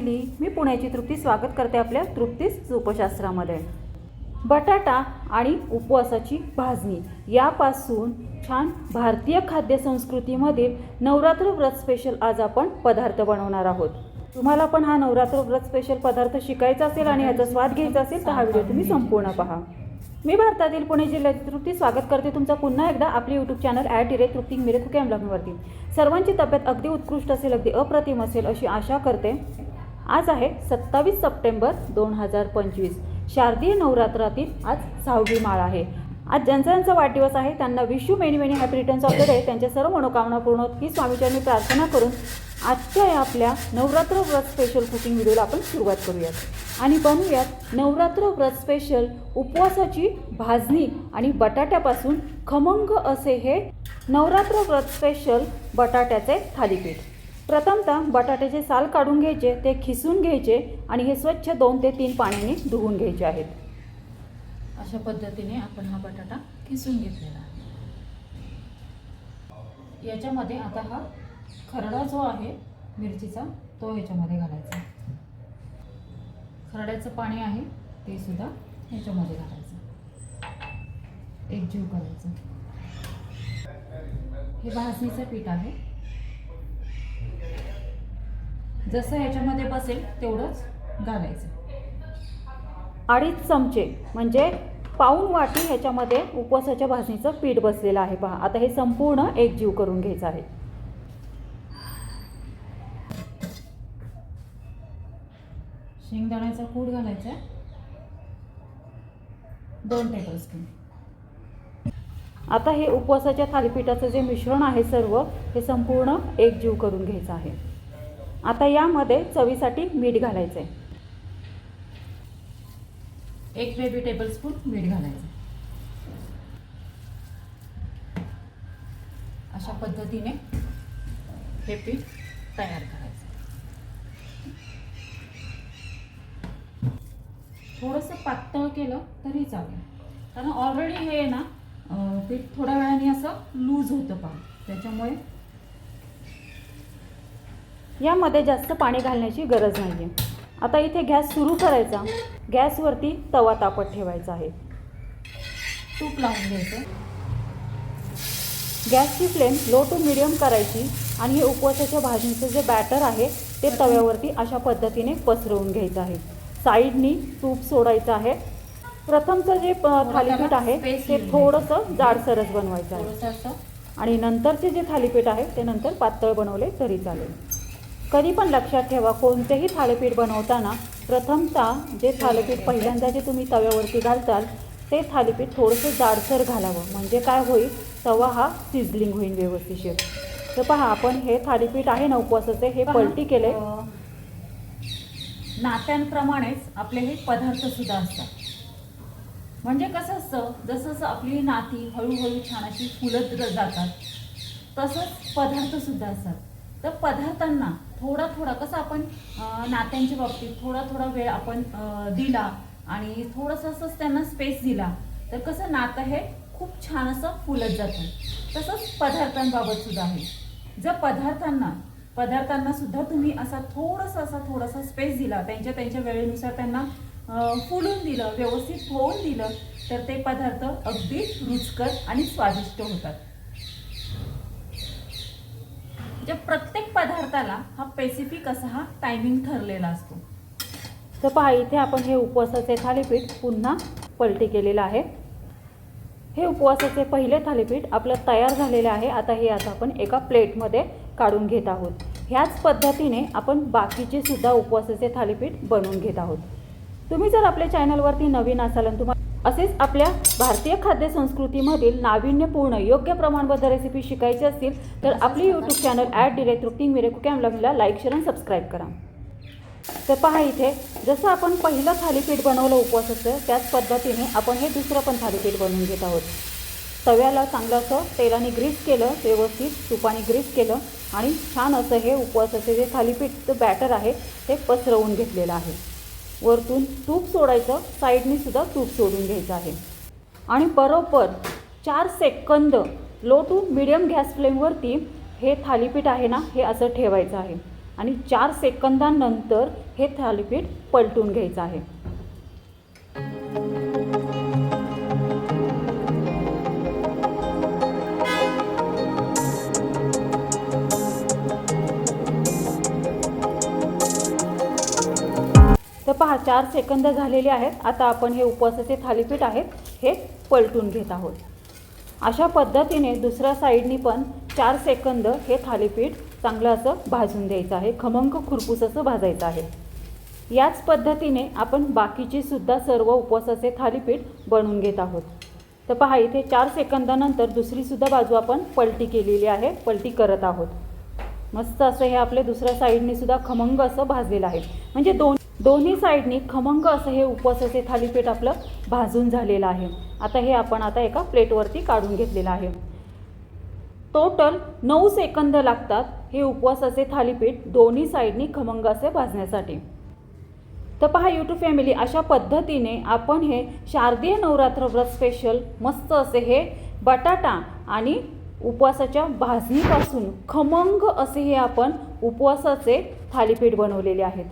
मी पुण्याची तृप्ती स्वागत करते आपल्या तृप्तीस उपशास्त्रामध्ये बटाटा आणि उपवासाची भाजणी. यापासून छान भारतीय खाद्यसंस्कृतीमधील नवरात्र व्रत स्पेशल आज आपण पदार्थ बनवणार आहोत. तुम्हाला पण हा नवरात्र व्रत स्पेशल पदार्थ शिकायचा असेल आणि याचा स्वाद घ्यायचा असेल तर हा व्हिडिओ तुम्ही संपूर्ण पहा. मी भारतातील पुणे जिल्ह्याची तृप्ती स्वागत करते. तुमचा पुन्हा एकदा आपले यूट्यूब चॅनल ॲट इरे तृप्ती मिरे कुके सर्वांची तब्येत अगदी उत्कृष्ट असेल अगदी अप्रतिम असेल अशी आशा करते. आज आहे सत्तावीस सप्टेंबर दोन हजार पंचवीस. शारदीय नवरात्रातील आज सहावी माळ आहे. आज ज्यांचा ज्यांचा वाढदिवस आहे त्यांना विश्व many many happy returns of the day त्यांच्या सर्व मनोकामना पूर्ण होत ही स्वामीचरणी प्रार्थना करून आजच्या या आपल्या नवरात्र व्रत स्पेशल कुकिंग व्हिडिओला आपण सुरुवात करूयात. आणि बनवूयात नवरात्र व्रत स्पेशल उपवासाची भाजणी आणि बटाट्यापासून खमंग असे हे नवरात्र व्रत स्पेशल बटाट्याचे थालीपीठ. प्रथमतः बटाट्याचे साल काढून घ्यायचे ते खिसून घ्यायचे आणि हे स्वच्छ दोन ते तीन पाण्याने धुवून घ्यायचे आहेत. अशा पद्धतीने आपण हा बटाटा खिसून घेतलेला आहे. याच्यामध्ये आता हा खरडा जो आहे मिरचीचा तो ह्याच्यामध्ये घालायचा खरड्याचं पाणी आहे ते सुद्धा ह्याच्यामध्ये घालायचं एकजीव करायचं हे भाजणीचं पीठ आहे. जसं ह्याच्यामध्ये बसेल तेवढंच घालायचं. अडीच चमचे म्हणजे पाऊन वाटी ह्याच्यामध्ये उपवासाच्या भाजणीचं पीठ बसलेलं आहे पहा. आता हे संपूर्ण एकजीव करून घ्यायचं आहे. शेंगदाण्याचा कूट घालायचा. आहे दोन टेबलस्पून आता हे उपवासाच्या थालीपीठाचं जे मिश्रण आहे सर्व हे संपूर्ण एकजीव करून घ्यायचं आहे. आता यामध्ये चवीसाठी मीठ घालायचं आहे एक टेबल टेबलस्पून मीठ घालायचं. अशा पद्धतीने हे पीठ तयार करायचं. थोडंसं पातळ केलं तरी चालेल. कारण ऑलरेडी हे आहे ना पीठ थोड्या वेळाने असं लूज होतं पहा त्याच्यामुळे यामध्ये जास्त पाणी घालण्याची गरज नाही आहे आता इथे गॅस सुरू करायचा. गॅसवरती तवा तापत ठेवायचा आहे. तूप लावून घ्यायचं. गॅसची फ्लेम लो टू मिडियम करायची आणि हे उपवासाच्या भाजणीचं जे बॅटर आहे ते तव्यावरती अशा पद्धतीने पसरवून घ्यायचं आहे. साईडनी तूप सोडायचं आहे. प्रथमचं जे थालीपीठ आहे ते थोडंसं जाडसरच बनवायचं आहे. आणि नंतरचे जे थालीपीठ आहे ते नंतर पातळ बनवले तरी चालेल. कधी पण लक्षात ठेवा कोणतेही थालीपीठ बनवताना प्रथमतः जे थालीपीठ पहिल्यांदा जे तुम्ही तव्यावरती घालताल ते थालीपीठ थोडंसं जाडसर घालावं. म्हणजे काय होईल? तवा हा सिझलिंग होईल व्यवस्थिशीर तर पहा आपण हे थालीपीठ आहे ना उपवासाचे हे पलटी केले नात्यांप्रमाणेच आपले हे पदार्थ सुद्धा असतात. म्हणजे कसं असतं जसं आपली नाती हळूहळू छान अशी फुलत जातात तसंच पदार्थ सुद्धा असतात. तर पदार्थांना थोडा थोडा कसं आपण नात्यांच्या बाबतीत थोडा थोडा वेळ आपण दिला आणि थोडंसं असंच त्यांना स्पेस दिला तर कसं नातं हे खूप छान असं फुलत जातं. तसंच पदार्थांबाबत सुद्धा आहे. जर पदार्थांना पदार्थांना सुद्धा तुम्ही असा थोडासा असा थोडासा स्पेस दिला त्यांच्या त्यांच्या वेळेनुसार त्यांना फुलून दिलं व्यवस्थित होऊन दिलं तर ते पदार्थ अगदी रुचकर आणि स्वादिष्ट होतात. म्हणजे प्रत्येक पदार्थाला हा स्पेसिफिक असा हा टायमिंग ठरलेला असतो. तर पहा इथे आपण हे उपवासाचे थालीपीठ पुन्हा पलटी केलेलं आहे. हे उपवासाचे पहिले थालीपीठ आपलं तयार झालेले आहे. आता हे आता आपण एका प्लेटमध्ये काढून घेत आहोत. ह्याच पद्धतीने आपण बाकीचे सुद्धा उपवासाचे थालीपीठ बनवून घेत आहोत. तुम्ही जर आपल्या चॅनलवरती नवीन असाल आणि तुम्हाला असेच आपल्या भारतीय खाद्य संस्कृतीमधील नाविन्यपूर्ण योग्य प्रमाणबद्ध रेसिपी शिकायची असतील तर आपली YouTube channel at direct Trupti Mire कॅमला like share आणि सबस्क्राईब करा. तर पहा इथे जसं आपण पहिलं थालीपीठ बनवलं उपवासाचं त्याच पद्धतीने आपण हे दुसरं पण थालीपीठ बनवून घेत आहोत. तव्याला चांगलं असं तेलाने ग्रीस केलं व्यवस्थित तुपाने ग्रीस केलं आणि छान असं हे उपवासाचे जे थालीपीठचं बॅटर आहे ते पसरवून घेतलेलं आहे. वरतून तूप सोडायचं साईडने सुद्धा तूप सोडून घ्यायचं आहे. आणि बरोबर चार second low to medium gas फ्लेमवरती हे थालीपीठ आहे ना हे असं ठेवायचं आहे. आणि चार सेकंदानंतर हे थालीपीठ पलटून घ्यायचं आहे. तर पहा चार सेकंद झालेले आहेत. आता आपण हे उपवासाचे थालीपीठ आहेत हे पलटून घेत आहोत. अशा पद्धतीने दुसऱ्या साईडनी पण चार सेकंद हे थालीपीठ चांगलं असं भाजून द्यायचं आहे. खमंग खुरपूस असं भाजायचं आहे. याच पद्धतीने आपण बाकीची सुद्धा सर्व उपवासाचे थालीपीठ बनवून घेत आहोत. तर पहा इथे चार सेकंदानंतर दुसरीसुद्धा बाजू आपण पलटी केलेली आहे पलटी करत आहोत. मस्त असं हे आपले दुसऱ्या साईडने सुद्धा खमंग असं भाजलेलं आहे. म्हणजे दोन दोन्ही साईडनी खमंग असं हे उपवासाचे थालीपीठ आपलं भाजून झालेलं आहे. आता हे आपण आता एका प्लेटवरती काढून घेतलेलं आहे. टोटल नऊ सेकंद लागतात हे उपवासाचे थालीपीठ दोन्ही साईडनी खमंग असे भाजण्यासाठी. तर पहा यूट्यूब फॅमिली अशा पद्धतीने आपण हे शारदीय नवरात्र व्रत स्पेशल मस्त असे हे बटाटा आणि उपवासाच्या भाजणीपासून खमंग असे हे आपण उपवासाचे थालीपीठ बनवलेले आहेत.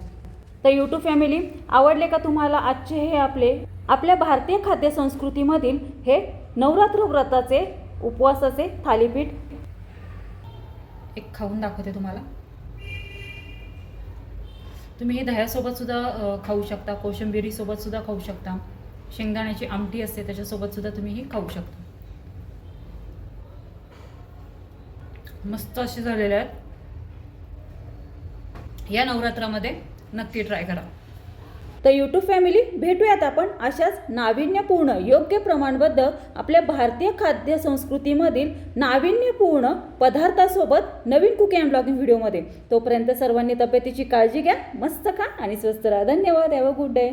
तर यूट्यूब फॅमिली आवडले का तुम्हाला आजचे हे आपले? आपल्या भारतीय खाद्यसंस्कृतीमधील हे नवरात्र व्रताचे उपवासाचे थालीपीठ. एक खाऊन दाखवते तुम्हाला. तुम्ही हे दह्यासोबत सुद्धा खाऊ शकता कोशिंबिरीसोबत सुद्धा खाऊ शकता. शेंगदाण्याची आमटी असते त्याच्यासोबत सुद्धा तुम्ही हे खाऊ शकता. मस्त असे झालेले आहेत. या नवरात्रामध्ये नक्की ट्राय करा. तर यूट्यूब फॅमिली भेटूयात आपण अशाच नाविन्यपूर्ण योग्य प्रमाणबद्ध आपल्या भारतीय खाद्य संस्कृतीमधील नाविन्यपूर्ण पदार्थासोबत नवीन कुकिंग अँड ब्लॉगिंग व्हिडिओमध्ये तोपर्यंत सर्वांनी तब्येतीची काळजी घ्या मस्त खा आणि स्वस्त राहा. धन्यवाद. Have a good day